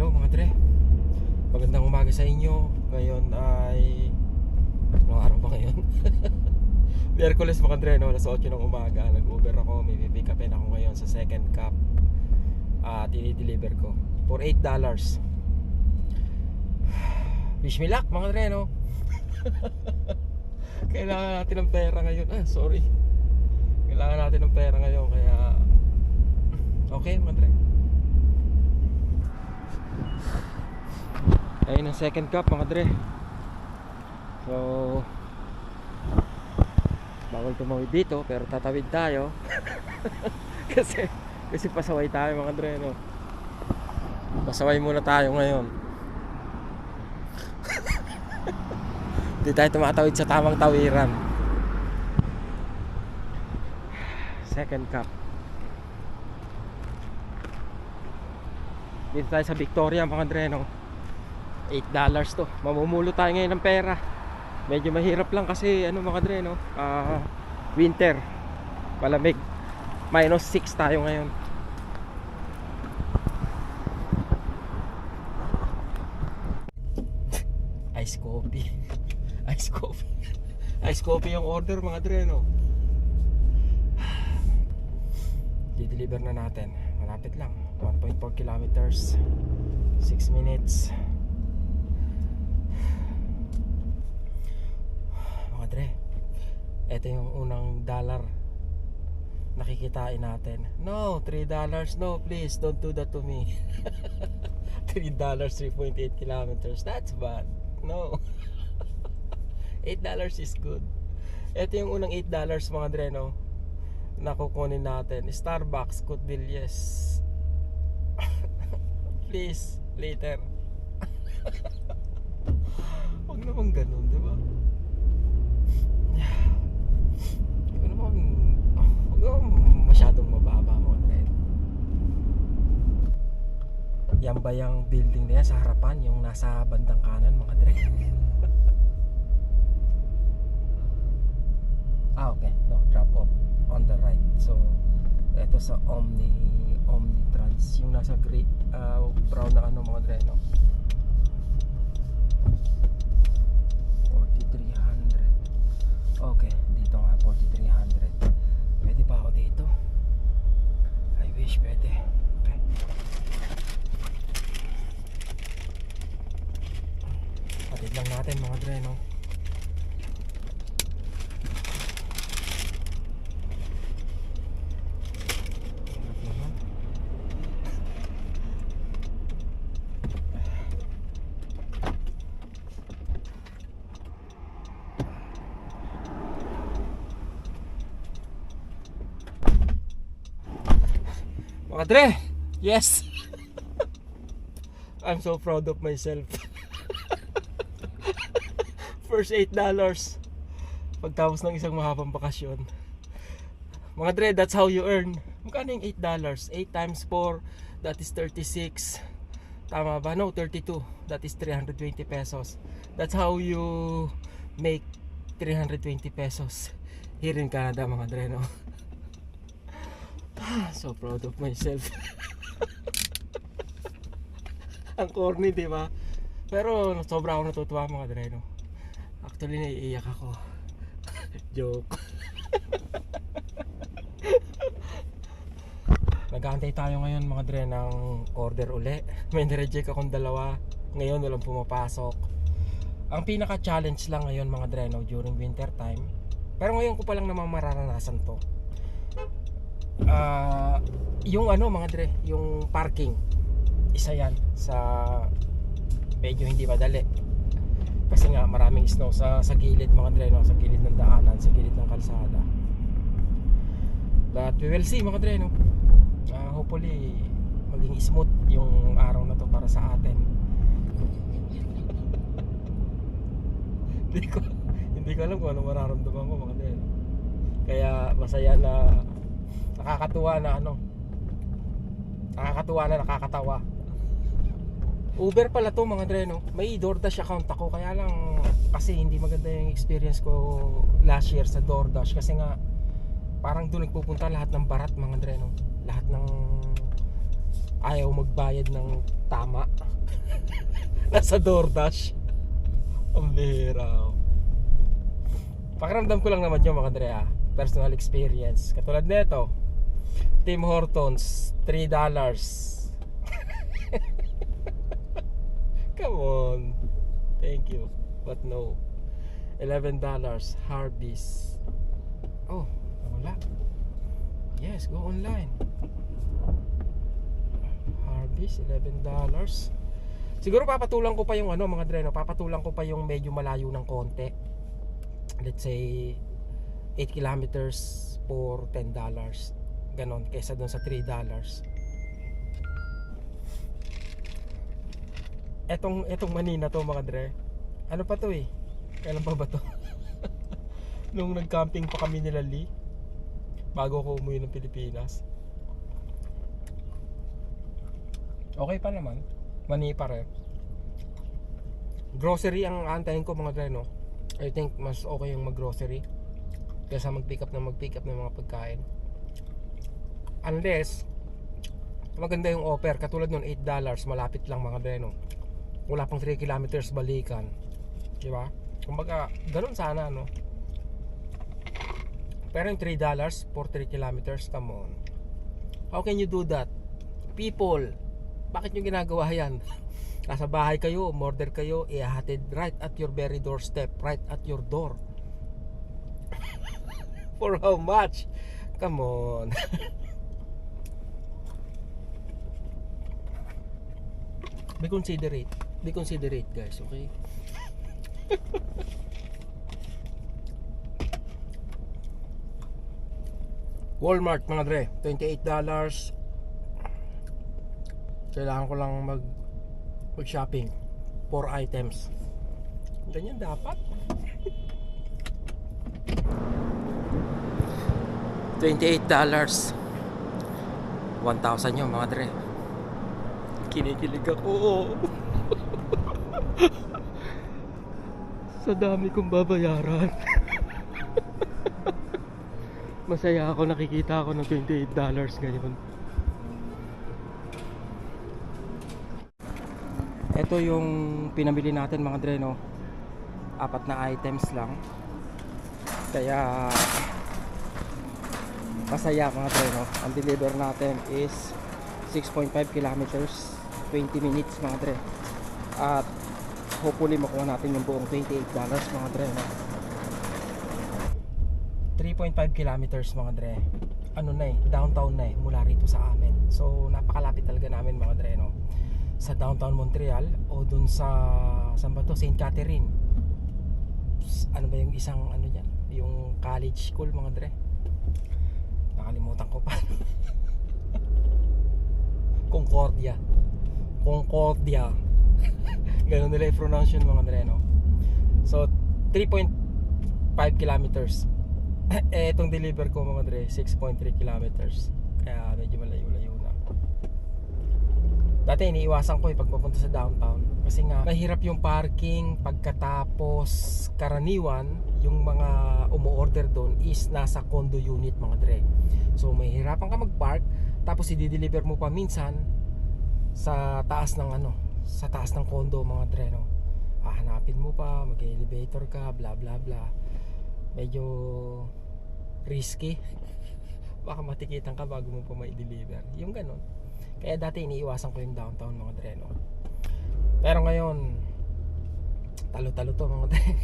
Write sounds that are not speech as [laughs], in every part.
Hello mga dre. Magandang umaga sa inyo. Ngayon ay Anong araw ba ngayon? [laughs] Miyerkules mga dre no? Alas 8 ng umaga. Nag-uber ako. May pipick upin ako ngayon sa second cup. At i-deliver ko For $8 [sighs] Wish me luck mga dre no? [laughs] Kailangan natin ng pera ngayon. Ah sorry. Kailangan natin ng pera ngayon Kaya [laughs] Okay mga dre Ayun ang second cup mga dre. So Bawal tumawid dito pero tatawid tayo. [laughs] Kasi Kasi pasaway tayo mga dre no? Pasaway muna tayo ngayon. [laughs] Hindi tayo tumatawid sa tamang tawiran. Second cup Dito tayo sa Victoria mga dre no? 8 dollars to. Mamumulo tayo ngayon ng pera. Medyo mahirap lang kasi ano mga dre no? Ah, winter. Malamig. Minus 6 tayo ngayon. Ice coffee. [laughs] Ice coffee. [laughs] Ice coffee yung order mga dre no? [sighs] Di-deliver na natin malapit lang. 1.4 kilometers. 6 minutes. Mga dre ito yung unang dollar nakikitain natin. No 3 dollars no please don't do that to me. [laughs] 3 dollars 3.8 kilometers that's bad. No. [laughs] 8 dollars is good. Ito yung unang 8 dollars mga dre no na natin Starbucks Cotville [laughs] please later [laughs] Huwag naman ganun, di ba? [sighs] Huwag naman, huwag naman masyadong mababa mo. Yan ba yung building na yan sa harapan, yung nasa bandang kanan, mga Dre? [laughs] ah, okay. No, drop off on the right. So, sa Omni, Omnitrans, yung nasa gray, ah, brown na ano, mga Dre, no? 4300 Okay, dito nga 4300 Pwede pa ako dito? I wish pwede. Okay. Patid lang natin mga dre no Hirap naman. Mga dre, yes! [laughs] I'm so proud of myself. [laughs] First $8 pagtapos ng isang mahabang bakasyon. Mga dre, that's how you earn. Magkano yung $8? 8 times 4, that is 36. Tama ba? No, 32. That is 320 pesos. That's how you make 320 pesos here in Canada, mga dre, no? So proud of myself. [laughs] Ang corny, di ba? Pero sobra ako natutuwa mga dre, no? Actually, naiiyak ako. [laughs] Joke. [laughs] Nag-aantay tayo ngayon mga dre ng order uli. May nireject akong dalawa. Ngayon walang pumapasok. Ang pinaka-challenge lang ngayon mga dre no, during winter time. Pero ngayon ko pa lang naman mararanasan to. Ah, yung ano mga dre, yung parking. Isa yan sa medyo hindi madali. Kasi nga maraming snow sa sa gilid mga dre no, sa gilid ng daanan, sa gilid ng kalsada. But we will see mga dre no. Ah, hopefully maging smooth yung araw na to para sa atin. [laughs] hindi ko hindi ko alam kung ano mararamdaman ko mga dre. Kaya masaya na nakakatuwa na ano nakakatuwa na nakakatawa Uber pala to mga dre no may DoorDash account ako kaya lang kasi hindi maganda yung experience ko last year sa DoorDash kasi nga parang doon nagpupunta lahat ng barat mga dre no lahat ng ayaw magbayad ng tama. [laughs] Nasa DoorDash. Ang bihira. oh. Pakiramdam ko lang naman yung mga Dre. Personal experience. Katulad nito. Tim Hortons, $3. [laughs] Come on. Thank you. But no. $11. Harvey's. Oh, wala. Yes, go online. Harvey's, $11. Siguro papatulang ko pa yung ano mga dreno, papatulang ko pa yung medyo malayo ng konti. Let's say 8 kilometers for $10. Ganon, kesa doon sa $3. Etong etong manina to mga dre. Ano pa to eh? Kailan pa ba to? [laughs] Nung nag-camping pa kami nila Lee bago ako umuwi ng Pilipinas. Okay pa naman. Mani pa rin. Grocery ang antayin ko mga dre no. I think mas okay yung mag-grocery kaysa mag-pick up na mag-pick up ng mga pagkain. Unless maganda yung offer katulad nun $8 malapit lang mga dre no. Wala pang 3 kilometers balikan. Di ba? Kumbaga, ganun sana no. Pero yung $3 for 3 kilometers, come on. How can you do that? People, bakit nyo ginagawa yan? [laughs] Nasa bahay kayo, order kayo, ihahatid right at your very doorstep, right at your door. [laughs] For how much? Come on. [laughs] Be considerate. Be considerate guys, okay? Walmart mga dre, $28 Kailangan ko lang mag mag shopping 4 items. Ganyan dapat. $28 1,000 yun mga dre Kinikilig ako. [laughs] Sa dami kong babayaran. [laughs] Masaya ako nakikita ako ng $28 ngayon. Ito yung pinamili natin mga dre no? Apat na items lang. Kaya Masaya mga dre Ang deliver natin is 6.5 kilometers 20 minutes mga dre. At hopefully makuha natin yung buong $28 mga dre no? 3.5 kilometers mga dre. Ano na eh downtown na eh mula rito sa amin. So napakalapit talaga namin mga dre no? Sa downtown Montreal o dun sa saan ba to? St. Catherine. Ano ba yung isang ano yan yung college school mga dre? Nakalimutan ko pa. [laughs] Concordia Concordia. [laughs] Ganun nila i-pronounce yun mga dre no so 3.5 kilometers. [clears throat] Eh itong deliver ko mga dre 6.3 kilometers. Kaya medyo malayo-layo na. Dati iniiwasan ko eh pag papunta sa downtown. Kasi nga mahirap yung parking pagkatapos karaniwan yung mga umu-order doon is nasa condo unit mga dre so mahirapan ka mag-park tapos i-deliver mo pa minsan sa taas ng ano sa taas ng condo mga dre no? Hahanapin mo pa mag-elevator ka bla bla bla. Medyo risky. [laughs] Baka matikitan ka bago mo pa mai-deliver yung ganon kaya dati iniiwasan ko yung downtown mga dre no? Pero ngayon talo-talo to mga dre. [laughs]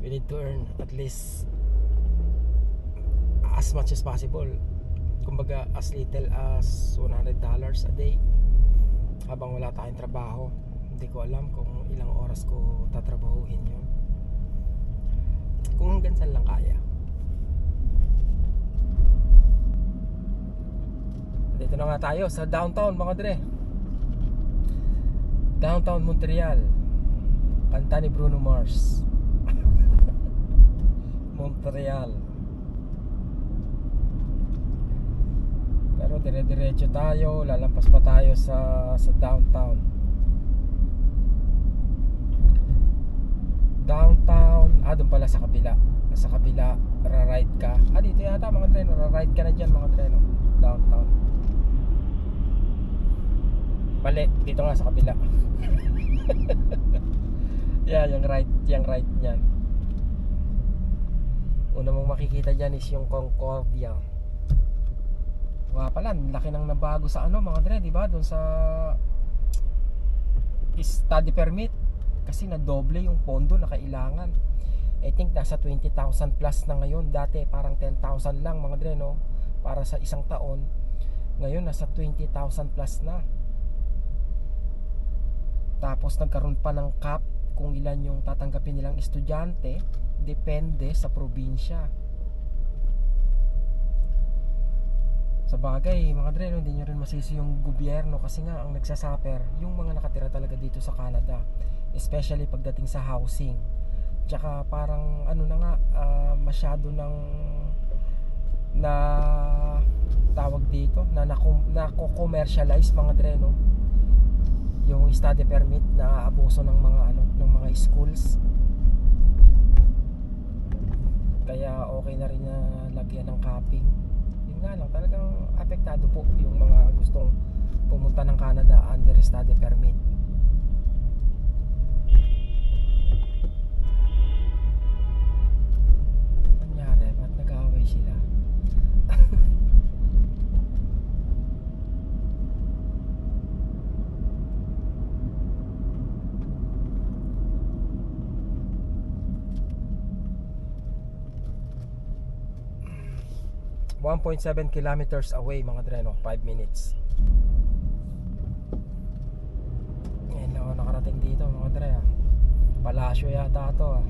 We need to earn at least as much as possible kumbaga as little as $100 a day. Habang wala tayong trabaho hindi ko alam kung ilang oras ko tatrabahuhin yun. Kung hanggang saan lang kaya. Dito na nga tayo sa downtown mga dre. Downtown Montreal. Kanta ni Bruno Mars. [laughs] Montreal pero dire-diretso tayo lalampas pa tayo sa sa downtown downtown ah doon pala sa kabila sa kabila ra-ride ka ah dito yata mga treno ra-ride ka na dyan mga treno downtown. Mali, dito nga sa kabila. [laughs] yan, yung right, yung right niyan. Una mong makikita dyan is yung Concordia. Nga pala, ang laki nang nabago sa ano mga dre, di ba? Doon sa study permit kasi na doble yung pondo na kailangan. I think nasa 20,000 plus na ngayon. Dati parang 10,000 lang mga dre, no? Para sa isang taon. Ngayon nasa 20,000 plus na. Tapos nagkaroon pa ng cap kung ilan yung tatanggapin nilang estudyante. Depende sa probinsya. Sa bagay, mga dre, no, hindi nyo rin masisi yung gobyerno kasi nga ang nagsasuffer yung mga nakatira talaga dito sa Canada. Especially pagdating sa housing. Tsaka parang ano na nga, ah, masyado ng na tawag dito na nako-commercialize mga dre no yung study permit na abuso ng mga ano ng mga schools kaya okay na rin na lagyan ng capping yun nga lang talagang apektado po yung mga gustong pumunta ng Canada under study permit nangyari ba't nag-away sila Mm. 1.7 kilometers away mga dreno. 5 minutes. Ngayon ako nakarating dito mga dre ah. palasyo yata to ah.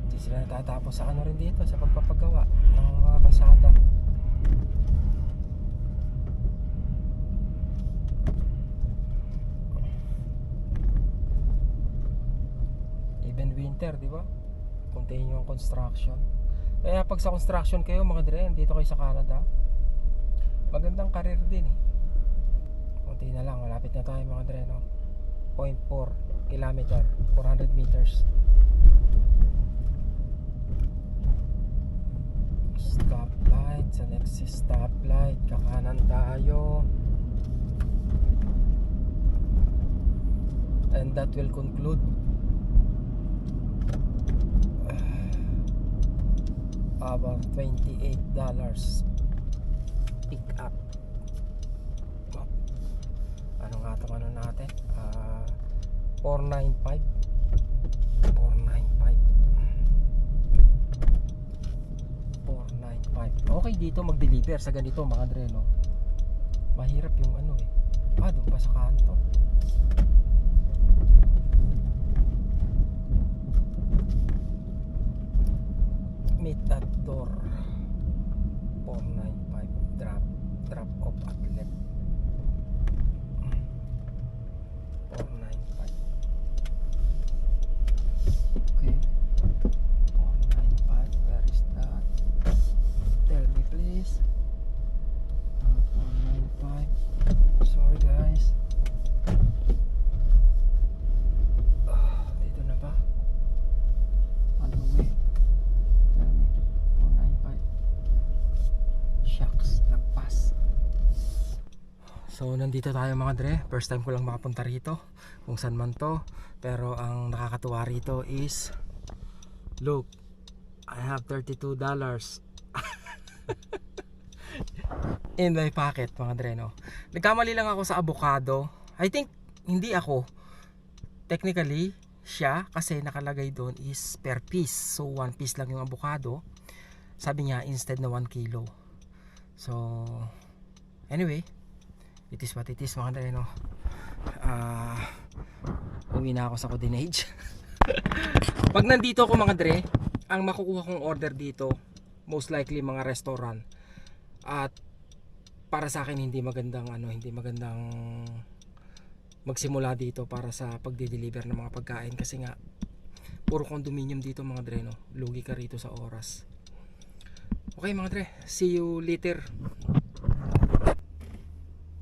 Hindi sila natatapos sa ano rin dito sa pagpapagawa ng mga kalsada. Even winter di ba continue ang construction. Kaya pag sa construction kayo mga dre dito kayo sa Canada magandang career din eh. Konti na lang malapit na tayo mga dre no 0.4 kilometer 400 meters. Stoplight sa next stoplight kakanan tayo. And that will conclude about 28 dollars pick up ano nga itong ano natin? Ah, 495 495 495 okay dito mag-deliver sa ganito mga dreno mahirap yung ano eh. Ah doon pa sa kanto door 495 drop drop off at left 495 okay 495 where is that tell me please Uh, 495 sorry guys Ah, dito na ba on the way Tell me. 495. Shucks, lagpas. So, nandito tayo mga dre. First time ko lang makapunta rito. Kung saan man to. Pero ang nakakatuwa rito is Look, I have 32 dollars [laughs] in my pocket mga dre no. Nagkamali lang ako sa avocado. I think hindi ako. Technically, siya kasi nakalagay doon is per piece. So 1 piece lang yung avocado. Sabi niya instead na 1 kilo. So anyway, it is what it is mga dre no. Ah, uwi na ako sa Codinage. [laughs] Pag nandito ako mga dre, ang makukuha kong order dito, most likely mga restaurant. At para sa akin hindi magandang ano, hindi magandang magsimula dito para sa pagde-deliver ng mga pagkain kasi nga puro condominium dito mga dre no. Lugi ka rito sa oras. Okay mga dre, see you later.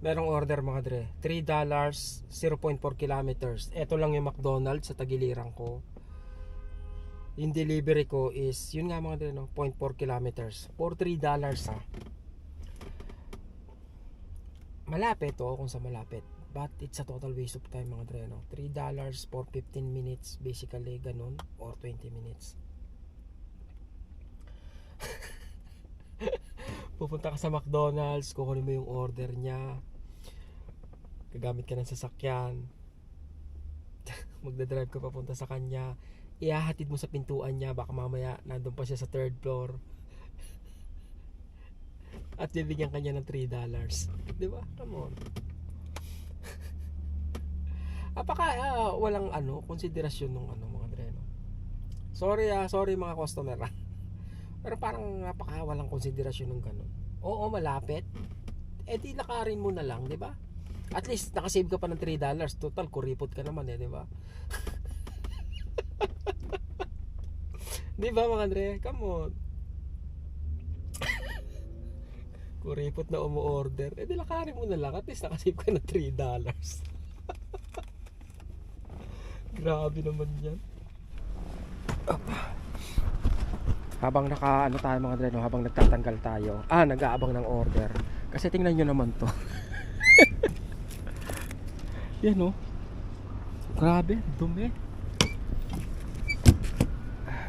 Merong order mga dre. $3 0.4 kilometers. Ito lang yung McDonald's sa tagiliran ko. yung delivery ko is yun nga mga dre no 0.4 kilometers for 3 dollars ha malapit to kung sa malapit but it's a total waste of time mga dre no 3 dollars for 15 minutes basically ganun or 20 minutes pupunta ka sa McDonald's kukunin mo yung order niya. Gagamit ka ng sasakyan. [laughs] Magdadrive ka papunta sa kanya. Ihahatid mo sa pintuan niya baka mamaya nandun pa siya sa third floor. [laughs] At bibigyan kanya ng 3 dollars. Di ba come on [laughs] apaka ah, walang ano konsiderasyon nung ano mga dreno. Sorry ah sorry mga customer ah pero parang napaka walang konsiderasyon ng ganun oo malapit eh di lakarin mo na lang di ba at least nakasave ka pa ng 3 dollars total kuripot ka naman eh di ba [laughs] Di ba mga Andre? Come on. [laughs] Kuripot na umu-order. Eh di lakarin mo na lang. At least nakasave ka ng 3 dollars. [laughs] Grabe naman yan. Up. Habang naka ano tayo mga no? habang nagtatanggal tayo. Ah, nag-aabang ng order. Kasi tingnan nyo naman to. [laughs] yan no. Grabe, dumi.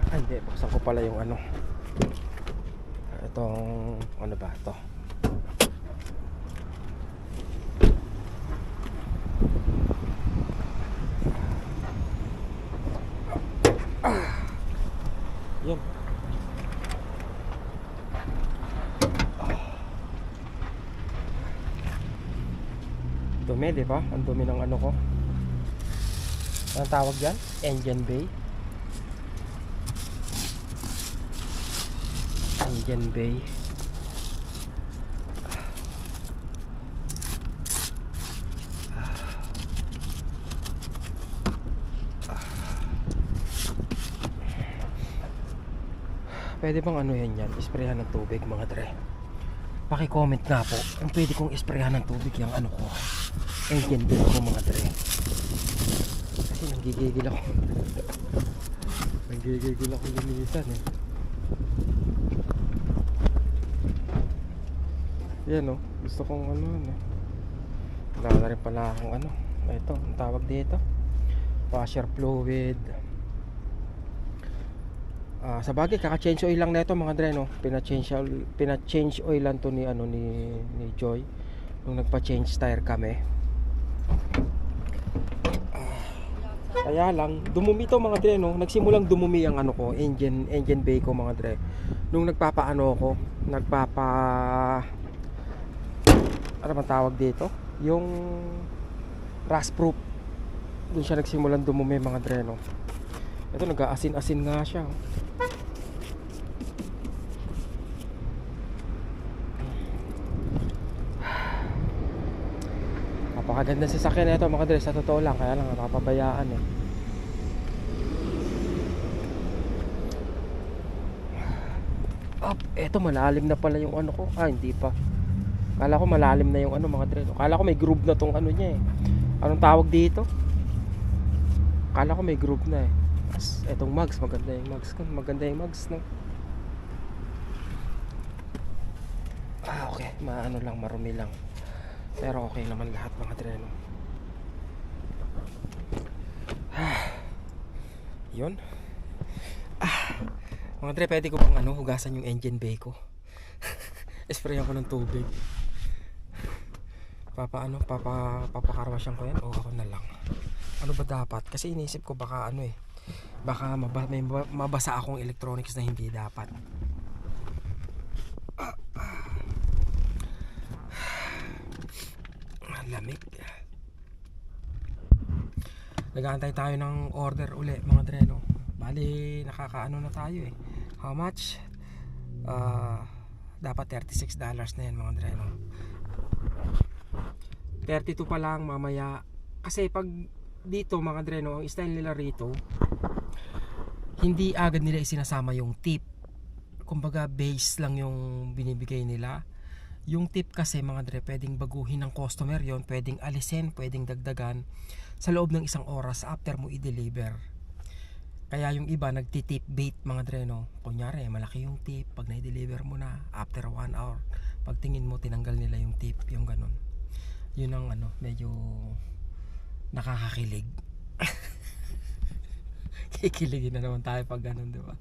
Ay, hindi. Buksan ko pala yung ano. Itong, ano ba ito? Ah. Yun. Dumi, di ba? Ang dumi ng ano ko. Anong tawag dyan? Engine bay. Indian Bay Pwede bang ano yan yan? Isprayan ng tubig mga dre Paki-comment nga po Kung pwede kong isprayan ng tubig yung ano ko Engine bay ko mga dre Kasi nanggigigil ako [laughs] Nanggigigil ako linisan eh Yan oh, gusto kong ano ano. Wala na rin pala akong ano. Ito, ang tawag dito. Washer fluid. Ah, sa bagay kaka-change oil lang nito mga dre no. Pina-change oil, pina-change oil lang to ni ano ni ni Joy nung nagpa-change tire kami. Ah, kaya lang, dumumi to mga dre no. Nagsimulang dumumi ang ano ko, engine engine bay ko mga dre. Nung nagpapaano ako, nagpapa ano bang tawag dito? Yung rust proof. Doon siya nagsimulan dumumi mga dreno. Ito nag-aasin-asin nga siya. oh. Napakaganda sa sasakyan na ito mga dre sa totoo lang kaya lang napapabayaan eh. Up, eto malalim na pala yung ano ko. Ah, hindi pa. Kala ko malalim na yung ano mga dre. no? Kala ko may groove na tong ano niya eh. Anong tawag dito? Kala ko may groove na eh. As, etong mugs, maganda yung mugs ko. Maganda yung mugs, no? Ah, okay. Maano lang, marumi lang. Pero okay naman lahat mga dre, no? Ah, yun. Ah, mga dre, pwede ko bang ano, hugasan yung engine bay ko? [laughs] Sprayan ko ng tubig. Papa ano, papa papakarwasyan ko yan o ako na lang. Ano ba dapat? Kasi iniisip ko baka ano eh. Baka maba, may maba- mabasa akong electronics na hindi dapat. Ah, [sighs] ah. Lamig. Nag-aantay tayo ng order uli mga dreno. Bali, nakakaano na tayo eh. How much? Ah, dapat 36 dollars na yan mga dreno. 32 pa lang mamaya kasi pag dito mga dreno ang style nila rito hindi agad nila isinasama yung tip kumbaga base lang yung binibigay nila yung tip kasi mga dre pwedeng baguhin ng customer yon pwedeng alisin pwedeng dagdagan sa loob ng isang oras after mo i-deliver Kaya yung iba nagtitip bait mga dreno. Kunyari, malaki yung tip. Pag na-deliver mo na, after 1 hour, pagtingin mo, tinanggal nila yung tip. Yung ganun. Yun ang ano, medyo nakakakilig. [laughs] Kikiligin na naman tayo pag ganun, di ba?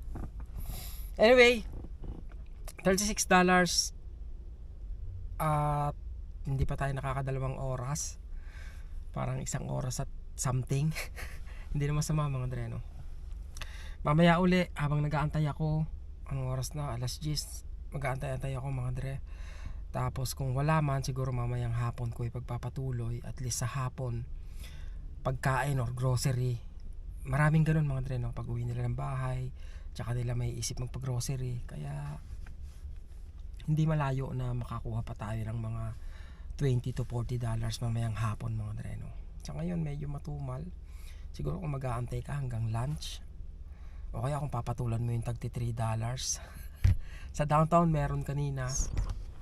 Anyway, $36 at hindi pa tayo nakakadalawang oras. Parang isang oras at something. [laughs] hindi na masama mga dreno. Mamaya uli, habang nag-aantay ako, anong oras na? Alas 10. Mag-aantay-antay ako mga dre. Tapos kung wala man, siguro mamayang hapon ko ipagpapatuloy. At least sa hapon, pagkain or grocery. Maraming ganun mga dre, no? Pag uwi nila ng bahay, tsaka nila may isip magpag-grocery. Kaya, hindi malayo na makakuha pa tayo ng mga 20 to 40 dollars mamayang hapon mga dre, no? Sa ngayon, medyo matumal. Siguro kung mag-aantay ka hanggang lunch, o kaya kung papatulan mo yung tagti 3 dollars. [laughs] sa downtown meron kanina.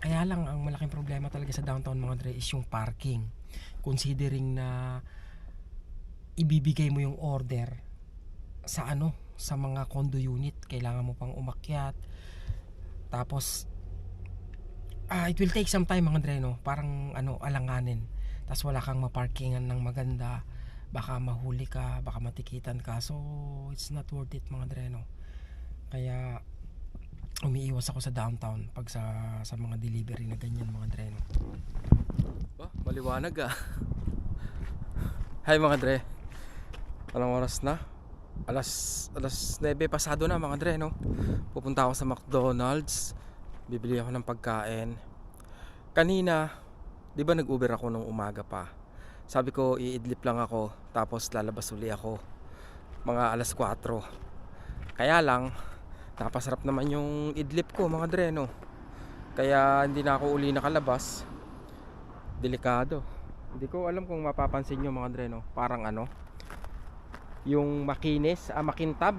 Kaya lang ang malaking problema talaga sa downtown mga dre is yung parking. Considering na ibibigay mo yung order sa ano, sa mga condo unit, kailangan mo pang umakyat. Tapos ah, it will take some time mga dre no, parang ano, alanganin. Tapos wala kang maparkingan ng maganda baka mahuli ka, baka matikitan ka. So, it's not worth it mga dreno. Kaya, umiiwas ako sa downtown pag sa, sa mga delivery na ganyan mga dreno. Oh, maliwanag ah. [laughs] Hi mga dre. Anong oras na? Alas, alas 9 pasado na mga dre no. Pupunta ako sa McDonald's. Bibili ako ng pagkain. Kanina, di ba nag-Uber ako nung umaga pa? Sabi ko iidlip lang ako tapos lalabas uli ako mga alas 4. Kaya lang napasarap naman yung idlip ko mga dreno. Kaya hindi na ako uli nakalabas. Delikado. Hindi ko alam kung mapapansin nyo mga dreno. Parang ano yung makinis, ah, makintab.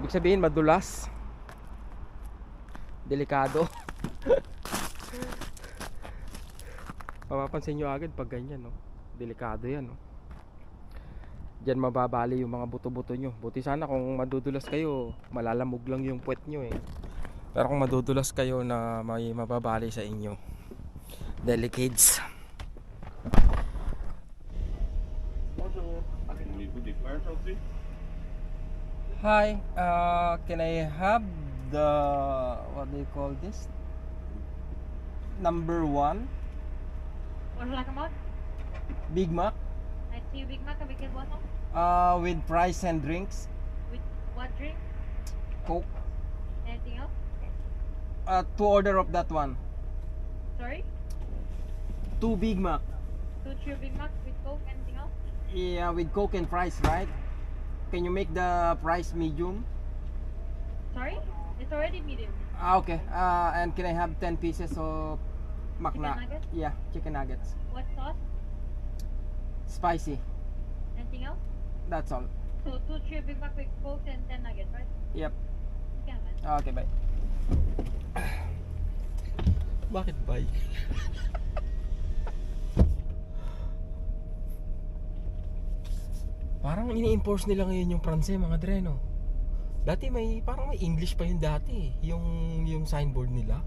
Ibig sabihin madulas. Delikado. [laughs] Mapapansin nyo agad pag ganyan, no? Delikado yan, no? Diyan mababali yung mga buto-buto nyo. Buti sana kung madudulas kayo, malalamog lang yung puwet nyo, eh. Pero kung madudulas kayo na may mababali sa inyo, delicates. Hi, uh, can I have the, what do you call this? Number one, What like a mug? Big Mac. I see Big Mac we can bottle Uh, with fries and drinks, with what drink? Coke. Anything else? Uh, two order of that one. Sorry? Two Big Mac. Two true Big Mac with Coke, anything else? Yeah, with Coke and fries, right? Can you make the price medium? Sorry? It's already medium. Ah, okay. Uh, and can I have 10 pieces of Macna? Chicken nuggets? Yeah, chicken nuggets. What sauce? Spicy. Anything else? That's all. So two true Big Mac with Coke and 10 nuggets, right? Yep. Yeah, man. Okay, bye. [laughs] Bakit bye? Parang ini-enforce nila ngayon yung Pranse mga dreno. Dati may parang may English pa yun dati, eh, yung yung signboard nila.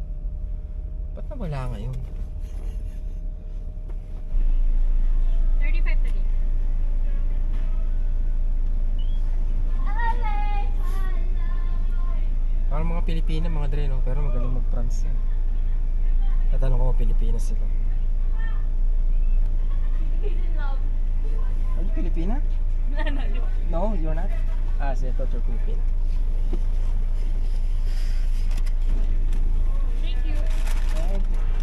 Ba't nawala ngayon? 35 today. Parang mga Pilipina mga dreno, pero magaling mag-Pranse. Tatanong ko kung Pilipinas sila. Are you Filipina? [laughs] No, you're not? Ah, sige, thought you're Filipina. Thank you.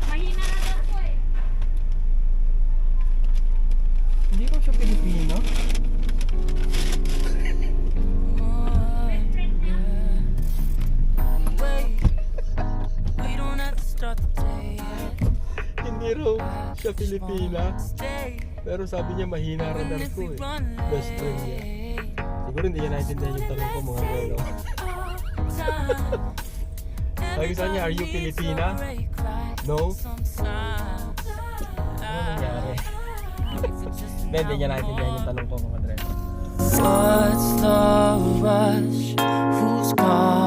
Mahina na daw po eh. Hindi ko siya Pilipino. [laughs] Hindi raw siya Pilipina. Pero sabi niya mahina if ko eh. Best friend niya. Siguro hindi niya naintindihan yung tanong ko mga bro. [laughs] Sabi sa kanya, are you Filipina? No? Ano nangyari? Hindi, niya naintindihan yung tanong ko mga dre. What's the rush? Who's calling?